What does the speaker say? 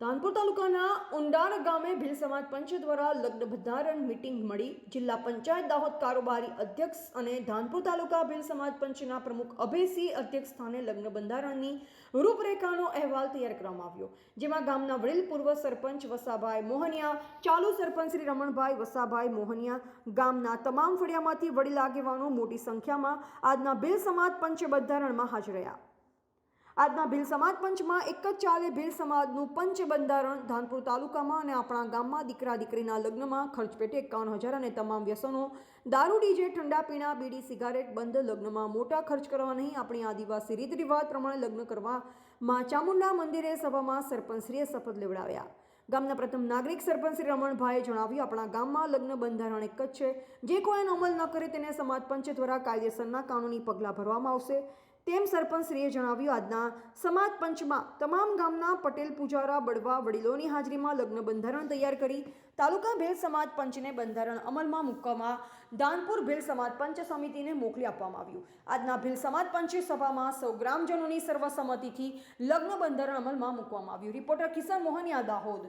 કાનપુર તાલુકાના ઉંડાણ ગામે ભીલ સમાજ પંચ દ્વારા લગ્ન બંધારણ મીટિંગ મળી. જિલ્લા પંચાયત દાહોદ કારોબારી અધ્યક્ષ અને ધાનપુર તાલુકા ભીલ સમાજ પંચના પ્રમુખ અભયસિંહ અધ્યક્ષ સ્થાને લગ્ન બંધારણની રૂપરેખાનો અહેવાલ તૈયાર કરવામાં આવ્યો, જેમાં ગામના વડીલ પૂર્વ સરપંચ વસાભાઈ મોહનિયા, ચાલુ સરપંચ શ્રી રમણભાઈ વસાભાઈ મોહનિયા, ગામના તમામ ફળિયામાંથી વડીલ આગેવાનો મોટી સંખ્યામાં આજના ભીલ સમાજ પંચ બંધારણમાં હાજર રહ્યા. આજના ભીલ સમાજ પંચમાં એક જ ચાલે ભીલ સમાજનું પંચ બંધારણ ધાનપુર તાલુકામાં અને આપણા ગામમાં દીકરા દીકરીના લગ્નમાં ખર્ચ પેટે એકાવન હજાર અને તમામ વ્યસનો. દારૂ, ડીજે, ઠંડા પીણા, બીડી, સિગારેટ બંધ લગ્નમાં મોટા ખર્ચ કરવા નહીં. આપણી આદિવાસી રીત રિવાજ પ્રમાણે લગ્ન કરવા માં ચામુંડા મંદિરે સભામાં સરપંચશ્રીએ શપથ લેવડાવ્યા. ગામના પ્રથમ નાગરિક સરપંચ શ્રી રમણભાઈએ જણાવ્યું, આપણા ગામમાં લગ્ન બંધારણ એક જ છે. જે કોઈ એનો અમલ ન કરે તેને સમાજ પંચ દ્વારા કાયદેસરના કાનૂની પગલાં ભરવામાં આવશે. તેમ સરપંચશ્રીએ જણાવ્યું, આજના સમાજ પંચમાં તમામ ગામના પટેલ, પૂજારા, બળવા, વડીલોની હાજરીમાં લગ્ન બંધારણ તૈયાર કરી તાલુકા ભેલ સમાજ પંચને બંધારણ અમલમાં મૂકવામાં દાનપુર ભેલ સમાજ પંચ સમિતિને મોકલી આપવામાં આવ્યું. આજના ભેલ સમાજ પંચ સભામાં સૌ ગ્રામજનોની સર્વસંમતિથી લગ્ન બંધારણ અમલમાં મૂકવામાં આવ્યું. રિપોર્ટર કિશન મોહનિયા દાહોદ.